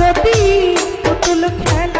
যদি পুতুল খেলা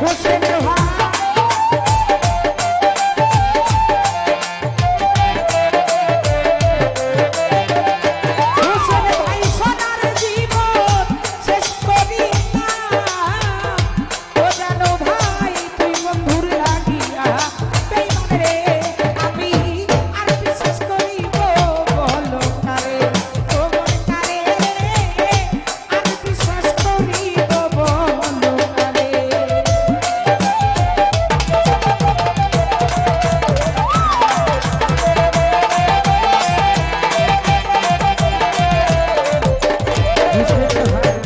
Você है